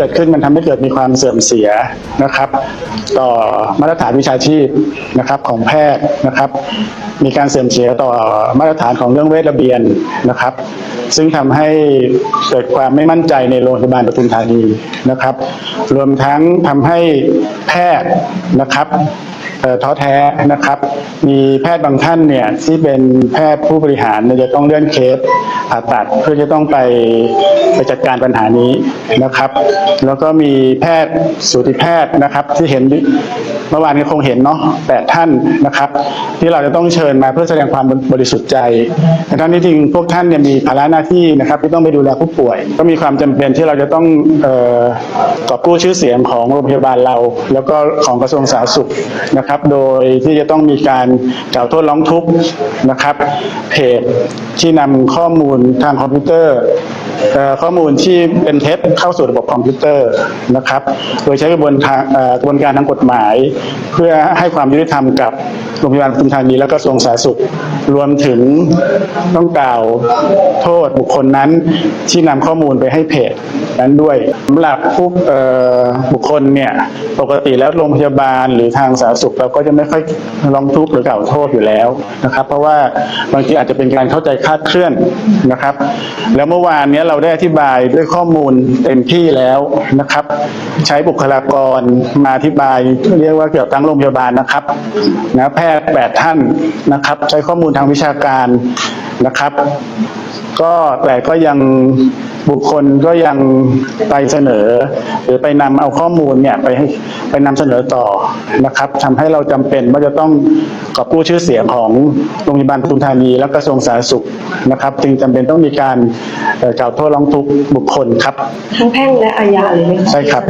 เกิดขึ้นมันทำให้เกิดมีความเสื่อมเสียนะครับ ต่อมาตรฐานวิชาชีพนะครับของแพทย์นะครับ มีการเสื่อมเสียต่อมาตรฐานของเรื่องเวชระเบียนนะครับ ซึ่งทำให้เกิดความไม่มั่นใจในโรงพยาบาลปทุมธานีนะครับ รวมทั้งทำให้แพทย์นะครับท้อแท้นะครับ มีแพทย์บางท่านเนี่ยที่เป็นแพทย์ผู้บริหารเนี่ยจะต้องเลื่อนเคสผ่าตัดเพื่อจะต้องไป ไปจัดการปัญหานี้นะครับ แล้วก็มีแพทย์สูติแพทย์นะครับ ที่เห็นเมื่อวานก็คงเห็นเนาะแปดท่านนะครับ ที่เราจะต้องเชิญมาเพื่อแสดงความบริสุทธิ์ใจแต่ทั้งที่จริงพวกท่านเนี่ยมีภาระหน้าที่นะครับ ที่ต้องไปดูแลผู้ป่วย ก็มีความจำเป็นที่เราจะต้องเอ่อกอบกู้ชื่อเสียงของโรงพยาบาลเรา แล้วก็ของกระทรวงสาธารณสุขนะครับ โดยที่จะต้องมีการกล่าวโทษร้องทุกข์นะครับเพจที่นำข้อมูลทางคอมพิวเตอร์ ข้อมูลที่เป็นเท็จเข้าสู่ระบบคอมพิวเตอร์นะครับ โดยใช้กระบวนกระบวนการทางกฎหมาย เพื่อให้ความยุติธรรมกับ โรงพยาบาลปทุมธานีและก็กระทรวงสาธารณสุข รวมถึงต้องกล่าวโทษบุคคลนั้นที่นำข้อมูลไปให้เพจนั้นด้วยสำหรับผู้บุคคลเนี่ยปกติแล้วโรงพยาบาลหรือทางสาธารณสุขเราก็จะไม่ค่อยร้องทุกข์หรือกล่าวโทษอยู่แล้วนะครับ เพราะว่าบางทีอาจจะเป็นการเข้าใจคลาดเคลื่อนนะครับ แล้วเมื่อวานนี้เราได้อธิบายด้วยข้อมูลเต็มที่แล้วนะครับ ใช้บุคลากรมาอธิบายเรียกว่าเกี่ยวกับทั้งโรงพยาบาลนะครับนะแพทย์แปดท่านนะครับ ใช้ข้อมูลทางวิชาการนะครับ ก็แต่ก็ยังบุคคลก็ยังไปเสนอ หรือไปนำเอาข้อมูลเนี่ยไปให้ไปนำเสนอต่อนะครับทำให้เราจำเป็นว่าจะต้องกอบกู้ชื่อเสียงของโรงพยาบาลปทุมธานีและกระทรวงสาธารณสุขนะครับ จึงจำเป็นต้องมีการเอ่อกล่าวโทษร้องทุกข์บุคคลครับทั้งแพ่งและอาญาเลยไหมคะใช่ครับ